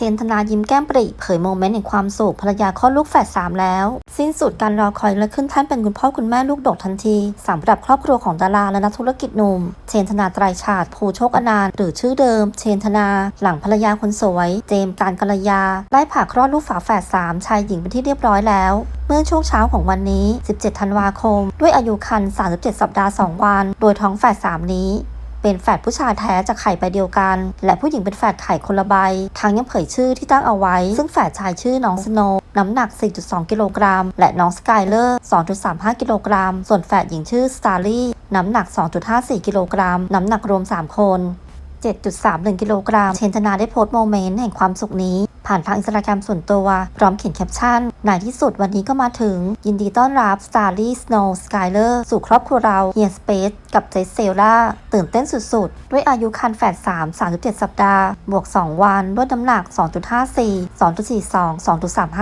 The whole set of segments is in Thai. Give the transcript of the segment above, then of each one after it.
เชนธนายิ้มแก้มปริเผยโมเมนต์แห่งความสุขภรรยาคลอดลูกแฝดสามแล้ว สิ้นสุดการรอคอยและขึ้นแท่านเป็นคุณพ่อคุณแม่ลูกดกทันทีสำหรับครอบครัวของดาราและนักธุรกิจหนุ่ม เชนธนาไตรชาติภูโชคอนันต์หรือชื่อเดิม เชนธนา หลังภรรยาคนสวย เจมส์การกัลยา ได้ผ่าคลอดลูกฝาแฝดสามชายหญิงเป็นที่เรียบร้อยแล้วเมื่อช่วงเช้าของวันนี้ 17 ธันวาคม ด้วยอายุครรภ์37 สัปดาห์ 2 วัน โดยท้องแฝด3นี้ เป็นแฝดผู้ชายแท้จากไข่ใบเดียวกัน และผู้หญิงเป็นแฝดไข่คนละใบทั้งยังเผยชื่อที่ตั้งเอาไว้ ซึ่งแฝดชายชื่อน้องสโนว์น้ำหนัก 4.2 กิโลกรัม และน้องสกายเลอร์ 2.35 กิโลกรัม ส่วนแฝดหญิงชื่อสตาร์ลี่ น้ำหนัก 2.54 กิโลกรัม น้ำหนักรวม 3 คน 7.31 กิโลกรัม เชนธนาได้โพสต์โมเมนต์แห่งความสุขนี้ ผ่านทางอินสตาแกรมส่วนตัว พร้อมเขียนแคปชั่นในที่สุดวันนี้ก็มาถึง ยินดีต้อนรับ Starly Snow Skyler สู่ครอบครัวเราเฮียสเปซกับเจสเซลล่า ตื่นเต้นสุดๆ ด้วยอายุคันแฝด3 37 สัปดาห์ บวก 2 วันด้วยน้ำหนัก 2.54 2.42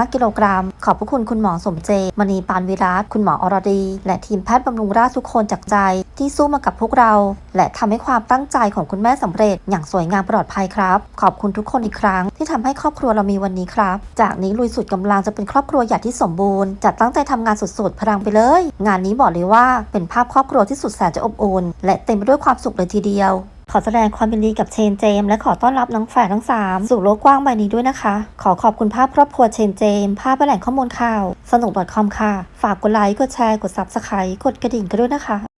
2.35 กิโลกรัม ขอบพระคุณคุณหมอสมเจ มณีปานวิรัตคุณหมออรดี และทีมแพทย์บำรุงราษฎร์ทุกคนจากใจ ที่สู้มากับพวกเรา และทำให้ความตั้งใจของคุณแม่สำเร็จ อย่างสวยงามปลอดภัยครับ ขอบคุณทุกคนอีกครั้งที่ทำให้ครอบครัวเรามีวันนี้ครับ จากนี้ลุยสุดกำลังจะเป็นครอบครัวใหญ่ที่สมบูรณ์จัดตั้งใจทำงานสุดๆพลังไปเลย งานนี้บอกเลยว่าเป็นภาพครอบครัวที่สุดแสนจะอบอุ่นและเต็มไปด้วยความสุขเลยทีเดียวขอแสดงความยินดีกับเชนเจม และขอต้อนรับน้องแฝดทั้ง 3 สู่โลกกว้างใบนี้ด้วยนะคะ ขอขอบคุณภาพครอบครัวเชนเจม ภาพและแหล่งข้อมูลข่าว สนุก .com ค่ะ ฝากกดไลค์ กดแชร์ กด Subscribe กดกระดิ่งกันด้วยนะคะ